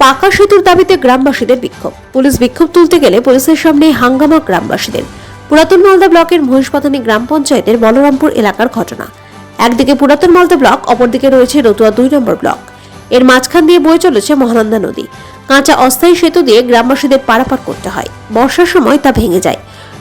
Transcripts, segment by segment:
পাকা সেতুর দাবিতে গ্রামবাসীদের বিক্ষোভ। পুলিশ বিক্ষোভ তুলতে গেলে পুলিশের সামনে হাঙ্গামা গ্রামবাসীদের। পুরাতন মালদা ব্লকের মহিষপাতানি গ্রাম পঞ্চায়েতের বলরামপুর এলাকার ঘটনা। একদিকে পুরাতন মালদা ব্লক, অপরদিকে রয়েছে রতুয়া দুই নম্বর ব্লক। এর মাঝখান দিয়ে বয়ে চলেছে মহানন্দা নদী। কাঁচা অস্থায়ী সেতু দিয়ে গ্রামবাসীদের পারাপার করতে হয়। বর্ষার সময় তা ভেঙে যায়।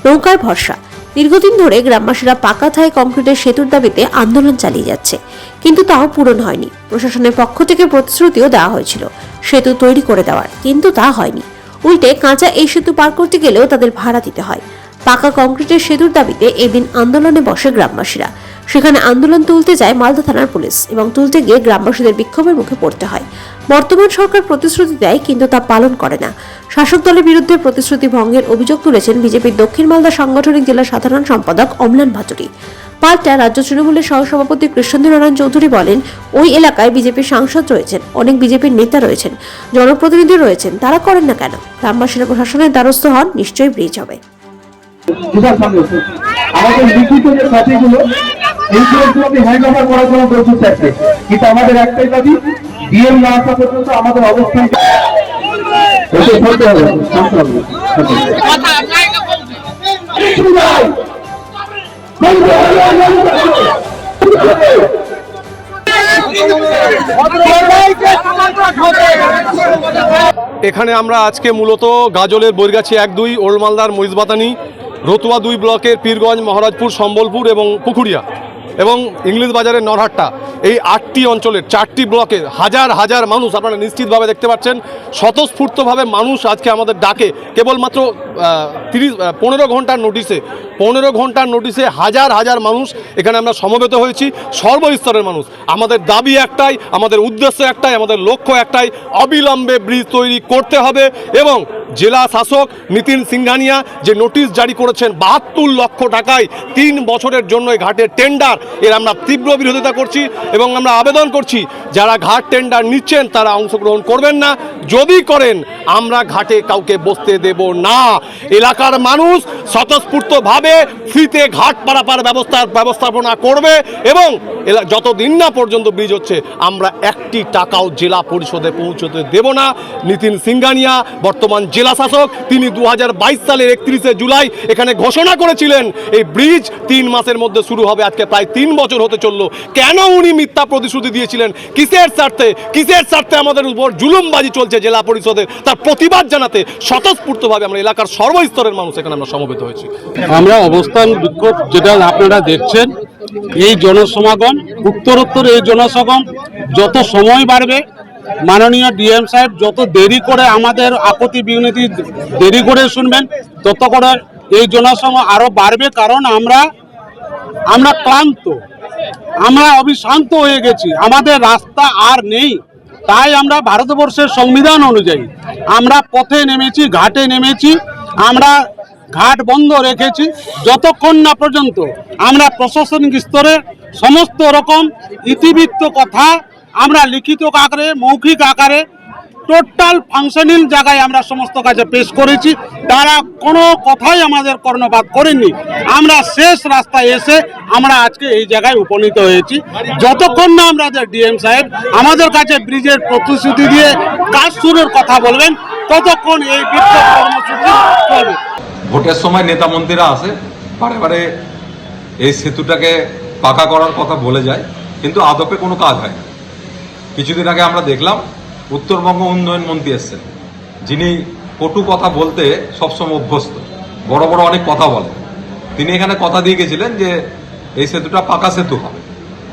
নৌকার ভরসা। দীর্ঘদিন ধরে গ্রামবাসীরা পাকা থায় কংক্রিটের সেতুর দাবিতে আন্দোলন চালিয়ে যাচ্ছে। কিন্তু তাও পূরণ হয়নি। প্রশাসনের পক্ষ থেকে প্রতিশ্রুতিও দেওয়া হয়েছিল। সেতু তৈরি করে দেওয়ার। কিন্তু তা হয়নি। উল্টে কাঁচা এই সেতু পার করতে গেলেও তাদের ভাড়া দিতে হয়। পাকা কংক্রিটের সেতুর দাবিতে এদিন আন্দোলনে বসে গ্রামবাসীরা। সেখানে আন্দোলন তুলতে যায় মালদা থানার পুলিশ এবং তুলতে গিয়ে গ্রামবাসীদের বিক্ষোভের মুখে পড়তে হয়। বর্তমান সরকার প্রতিশ্রুতি দেয়, কিন্তু তা পালন করে না। শাসক দলের বিরুদ্ধে প্রতিশ্রুতি ভঙ্গের অভিযোগ তুলেছেন বিজেপির দক্ষিণ মালদা সাংগঠনিক জেলা সাধারণ সম্পাদক অমলান ভাতুরি পাল্টা রাজ্য তৃণমূলের সহসভাপতি কৃষ্ণেন্দ্র নারায়ণ চৌধুরী বলেন, ওই এলাকায় বিজেপির সাংসদ রয়েছেন, অনেক বিজেপির নেতা রয়েছেন, জনপ্রতিনিধি রয়েছেন, তারা করেন না কেন? গ্রামবাসীরা প্রশাসনের দ্বারস্থ হন, নিশ্চয়ই ব্রিজ হবে। আমাদের লিখিত যে হ্যান্ড ওভার করার জন্য কিন্তু আমাদের একটাই দাবি ডিএম না আসা পর্যন্ত আমাদের অবস্থান এখানে আমরা আজকে মূলত গাজলের বৈরগাছি এক দুই ওল্ডমালদার মহিষবাতানি রতুয়া দুই ব্লকের পীরগঞ্জ মহারাজপুর সম্বলপুর এবং পুকুরিয়া। এবং ইংলিশ বাজারের নরহাট্টা, এই আটটি অঞ্চলের চারটি ব্লকের হাজার হাজার মানুষ আপনারা নিশ্চিতভাবে দেখতে পাচ্ছেন। স্বতঃস্ফূর্তভাবে মানুষ আজকে আমাদের ডাকে। কেবলমাত্র তিরিশ পনেরো ঘণ্টার নোটিশে, পনেরো ঘণ্টার নোটিশে হাজার হাজার মানুষ এখানে আমরা সমবেত হয়েছি। সর্বস্তরের মানুষ। আমাদের দাবি একটাই, আমাদের উদ্দেশ্য একটাই, আমাদের লক্ষ্য একটাই, অবিলম্বে ব্রিজ তৈরি করতে হবে এবং জেলা শাসক নিতিন সিংহানিয়া যে নোটিশ জারি করেছেন বাহাত্তর লক্ষ টাকায় তিন বছরের জন্য এই ঘাটের টেন্ডার এর আমরা তীব্র বিরোধিতা করছি এবং আমরা আবেদন করছি, যারা ঘাট টেন্ডার নিচ্ছেন তারা অংশগ্রহণ করবেন না। যদি করেন, আমরা ঘাটে কাউকে বসতে দেব না। এলাকার মানুষ স্বতঃস্ফূর্তভাবে ফ্রিতে ঘাট পারাপার ব্যবস্থার ব্যবস্থাপনা করবে এবং যতদিন না পর্যন্ত ব্রিজ হচ্ছে, আমরা একটি টাকাও জেলা পরিষদে পৌঁছতে দেব না। নিতিন সিংগানিয়া বর্তমান জেলা শাসক তিনি দু সালের একত্রিশে জুলাই এখানে ঘোষণা করেছিলেন, এই ব্রিজ তিন মাসের মধ্যে শুরু হবে, আজকে প্রায় তিন বছর হতে চলল। কেন উনি মিথ্যা প্রতিশ্রুতি দিয়েছিলেন? কিসের স্বার্থে? কিসের স্বার্থে আমাদের উপর জুলুমবাজি চলছে জেলা পরিষদের? তার প্রতিবাদ জানাতে স্বতঃস্ফূর্তভাবে আমরা এলাকার সর্বস্তরের মানুষ এখানে আমরা সমবেত হয়েছি। আমরা অবস্থান বিক্ষোভ যেটা আপনারা দেখছেন, এই জনসমাগম, উত্তরোত্তর এই জনসমাগম, যত সময় বাড়বে মাননীয় ডিএম সাহেব, যত দেরি করে আমাদের আপত্তি বিনতি দেরি করে শুনবেন, তত করে এই জনসমাগম আরও বাড়বে, কারণ আমরা আমরা ক্লান্ত, আমরা অবিশ্রান্ত হয়ে গেছি। আমাদের রাস্তা আর নেই, তাই আমরা ভারতবর্ষের সংবিধান অনুযায়ী আমরা পথে নেমেছি, ঘাটে নেমেছি, আমরা ঘাট বন্ধ রেখেছি, যতক্ষণ না পর্যন্ত আমরা প্রশাসনিক স্তরে সমস্ত রকম ইতিবৃত্ত কথা আমরা লিখিত আকারে, মৌখিক আকারে টোটাল ফাংশনিং জায়গায় আমরা সমস্ত কাজে পেশ করেছি। তারা কোনো কথাই আমাদের কর্ণপাত করেননি। আমরা শেষ রাস্তায় এসে আমরা আজকে এই জায়গায় উপনীত হয়েছি। যতক্ষণ না আমাদের ডিএম সাহেব আমাদের কাছে ব্রিজের প্রতিশ্রুতি দিয়ে কাজ শুরুর কথা বলবেন, ততক্ষণ এই বিক্ষোভ কর্মসূচি চলবে। ভোটের সময় নেতা মন্ত্রীরা আসে, বারে বারে এই সেতুটাকে পাকা করার কথা বলে যায়, কিন্তু আদপে কোনো কাজ হয় না। কিছুদিন আগে আমরা দেখলাম উত্তরবঙ্গ উন্নয়ন মন্ত্রী এসছেন। যিনি কটু কথা বলতে সবসময় অভ্যস্ত। বড় বড় অনেক কথা বলেন। তিনি এখানে কথা দিয়ে গেছিলেন যে এই সেতুটা পাকা সেতু হবে।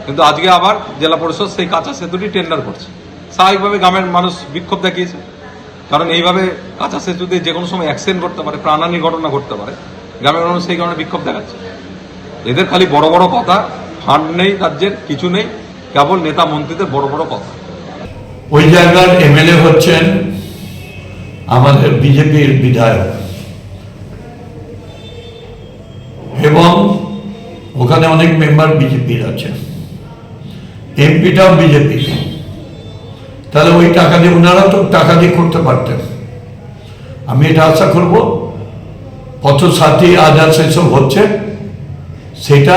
কিন্তু আজকে আবার জেলা পরিষদ সেই কাঁচা সেতুটি টেন্ডার করছে। স্বাভাবিকভাবে গ্রামের মানুষ বিক্ষোভ দেখিয়েছে। কারণ এইভাবে কাঁচা সেতুতে যে কোনো সময় অ্যাক্সিডেন্ট করতে পারে, প্রাণহানির ঘটনা ঘটতে পারে, গ্রামের মানুষ সেই কারণে বিক্ষোভ দেখাচ্ছে। এদের খালি বড় বড় কথা ফান্ড নেই রাজ্যের, কিছু নেই। কেবল নেতা মন্ত্রীদের বড় বড় কথা। ওই জায়গার এমএলএ হচ্ছেন আমাদের বিজেপির বিধায়ক। এবং ওখানে অনেক মেম্বার বিজেপির আছে। এমপিটাও বিজেপির। তাহলে ওই টাকা দিয়ে ওনারা তো টাকা দিয়ে করতে পারতেন। আমি এটা আশা করব, পথসাথী আদার্স এসব হচ্ছে সেটা